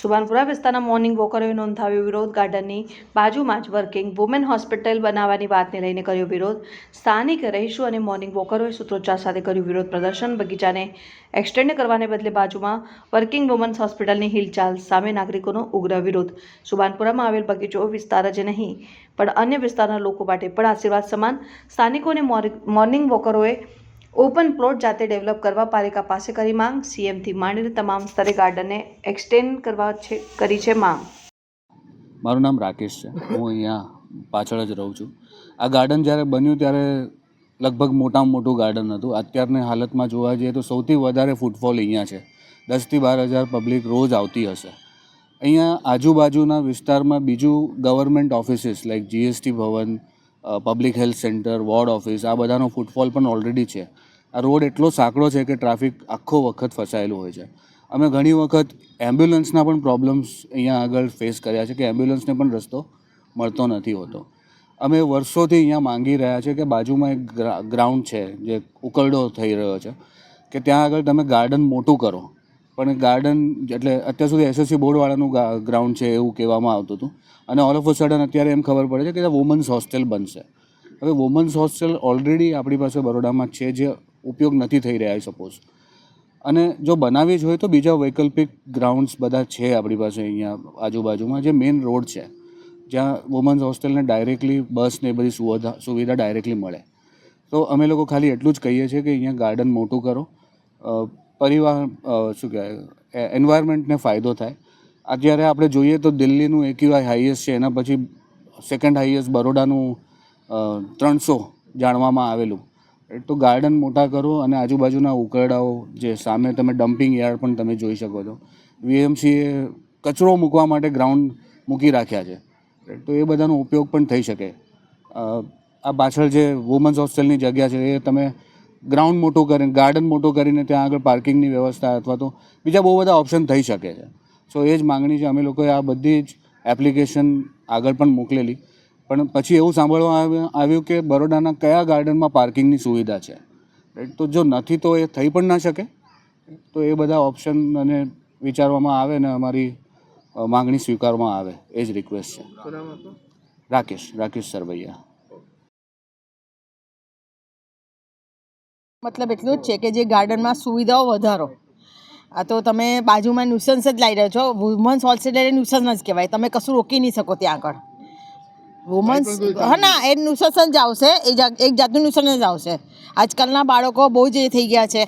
સુભાનપુરા વિસ્તારના મોર્નિંગ વોકરોએ નોંધાવ્યો વિરોધ. ગાર્ડનની બાજુમાં જ વર્કિંગ વુમેન હોસ્પિટલ બનાવવાની વાતને લઈને કર્યો વિરોધ. સ્થાનિક રહીશો અને મોર્નિંગ વોકરોએ સૂત્રોચ્ચાર સાથે કર્યું વિરોધ. પ્રદર્શન બગીચાને એક્સટેન્ડ કરવાને બદલે બાજુમાં વર્કિંગ વુમન્સ હોસ્પિટલની હિલચાલ સામે નાગરિકોનો ઉગ્ર વિરોધ. સુભાનપુરામાં આવેલ બગીચો વિસ્તાર જ નહીં, પણ અન્ય વિસ્તારના લોકો માટે પણ આશીર્વાદ સમાન. સ્થાનિકોને મોર્નિંગ વોકરોએ ઓપન પ્લોટ જાતે ડેવલપ કરવા પાલિકા પાસે કરી માંગ. સીએમથી માંડીને તમામ સ્તરે ગાર્ડનને એક્સટેન્ડ કરવા છે, કરી છે માંગ. મારું નામ રાકેશ છે. હું અહીંયા પાછળ જ રહું છું. આ ગાર્ડન જ્યારે બન્યું ત્યારે લગભગ મોટામાં મોટું ગાર્ડન હતું. અત્યારની હાલતમાં જોવા જઈએ તો સૌથી વધારે ફૂટફોલ અહીંયા છે. દસથી બાર હજાર પબ્લિક રોજ આવતી હશે. અહીંયા આજુબાજુના વિસ્તારમાં બીજું ગવર્મેન્ટ ઓફિસીસ, લાઈક જીએસટી ભવન public health centre ward office આ બધાનો ફૂટફોલ પણ ઓલરેડી છે. આ રોડ એટલો સાંકડો છે કે ટ્રાફિક આખો વખત ફસાયેલું હોય છે. અમે ઘણી વખત એમ્બ્યુલન્સના પણ પ્રોબ્લેમ્સ અહીંયા આગળ ફેસ કર્યા છે કે એમ્બ્યુલન્સને પણ રસ્તો મળતો નથી હોતો. અમે વર્ષોથી અહીંયા માંગી રહ્યા છે કે બાજુમાં એક ગ્રા- ગ્રાઉન્ડ છે, જે ઉકરડો થઈ રહ્યો છે, કે ત્યાં આગળ તમે ગાર્ડન મોટું કરો. પણ ગાર્ડન એટલે અત્યાર સુધી એસએસસી બોર્ડવાળાનું ગ્રાઉન્ડ છે એવું કહેવામાં આવતું હતું. અને ઓલ ઓફ અ સડન અત્યારે એમ ખબર પડે છે કે વુમન્સ હોસ્ટેલ બનશે. હવે વુમન્સ હોસ્ટેલ ઓલરેડી આપણી પાસે બરોડામાં છે જે ઉપયોગ નથી થઈ રહ્યા સપોઝ અને જો બનાવવી જ હોય તો બીજા વૈકલ્પિક ગ્રાઉન્ડ્સ બધા છે આપણી પાસે અહીંયા આજુબાજુમાં જે મેઇન રોડ છે. જ્યાં વુમન્સ હોસ્ટેલને ડાયરેક્ટલી બસ ને બધી સુવિધા સુવિધા ડાયરેક્ટલી મળે. તો અમે લોકો ખાલી એટલું જ કહીએ છીએ કે અહીંયા ગાર્ડન મોટું કરો. અ, પરિવહન શું કહેવાય એન્વાયરમેન્ટને ફાયદો થાય. અત્યારે આપણે જોઈએ તો દિલ્હીનું એક્યુઆઈ હાઈએસ્ટ છે એના પછી સેકન્ડ હાઈએસ્ટ બરોડાનું ત્રણસો જાણવામાં આવેલું. તો ગાર્ડન મોટા કરો અને આજુબાજુના ઉકરડાઓ જે સામે તમે ડમ્પિંગ યાર્ડ પણ તમે જોઈ શકો છો. વીએમસીએ કચરો મૂકવા માટે ગ્રાઉન્ડ મૂકી રાખ્યા છે. તો એ બધાનો ઉપયોગ પણ થઈ શકે. આ પાછળ જે વુમન્સ હોસ્ટેલની જગ્યા છે એ તમે ગ્રાઉન્ડ મોટું કરીને ગાર્ડન મોટો કરીને ત્યાં આગળ પાર્કિંગની વ્યવસ્થા અથવા તો બીજા બહુ બધા ઓપ્શન થઈ શકે છે. સો એ જ માંગણી છે. અમે લોકોએ આ બધી જ એપ્લિકેશન આગળ પણ મોકલેલી. પણ પછી એવું સાંભળવા આવ્યું- કે બરોડાના કયા ગાર્ડનમાં પાર્કિંગની સુવિધા છે? તો જો નથી તો એ થઈ પણ ના શકે. તો એ બધા ઓપ્શન અને વિચારવામાં આવે ને અમારી માગણી માંગણી સ્વીકારવામાં આવે. એ જ રિક્વેસ્ટ છે. રાકેશ રાકેશ સરવૈયા. મતલબ એટલું જ છે કે જે ગાર્ડનમાં સુવિધાઓ વધારો. આ તો તમે બાજુમાં ન્યુસન્સ જ લાવી રહ્યો છો. વુમન્સ હોલસેલર એ ન્યુસન્સ જ કહેવાય. તમે કશું રોકી નહીં શકો ત્યાં આગળ. વુમન્સ હા ના એ ન્યુસન્સ જ આવશે. એ એક જાતનું ન્યુસન્સ જ આવશે. આજકાલના બાળકો બહુ જ એ થઈ ગયા છે.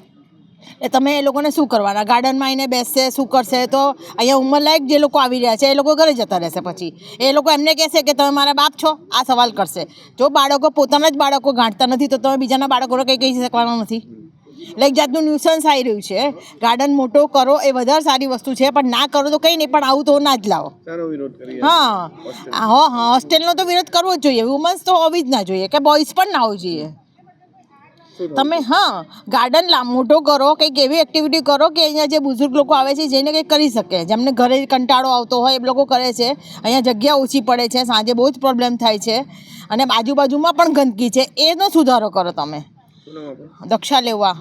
એ તમે એ લોકોને શું કરવાના? ગાર્ડનમાં આવીને બેસશે શું કરશે? તો અહીંયા ઉંમરલાયક જે લોકો આવી રહ્યા છે એ લોકો ઘરે જતા રહેશે પછી. એ લોકો એમને કહેશે કે તમે મારા બાપ છો આ સવાલ કરશે. જો બાળકો પોતાના જ બાળકો ગાંઠતા નથી તો તમે બીજાના બાળકોને કંઈ કહી શકવાના નથી. એટલે એક જાતનું ન્યુસન્સ આવી રહ્યું છે. ગાર્ડન મોટો કરો એ વધારે સારી વસ્તુ છે પણ ના કરો તો કંઈ નહીં પણ આવું તો ના જ લાવો. હા. હા હા હોસ્ટેલનો તો વિરોધ કરવો જ જોઈએ. વુમન્સ તો હોવી જ ના જોઈએ કે બોયઝ પણ ના હોવું જોઈએ. તમે હા ગાર્ડન મોટો કરો કંઈક એવી એક્ટિવિટી કરો કે અહીંયા જે બુઝુર્ગ લોકો આવે છે જેને કંઈક કરી શકે. જેમને ઘરે કંટાળો આવતો હોય એ લોકો કરે છે. અહીંયા જગ્યા ઓછી પડે છે સાંજે બહુ જ પ્રોબ્લેમ થાય છે. અને આજુબાજુમાં પણ ગંદકી છે. એનો સુધારો કરો તમે. દક્ષા લેવા.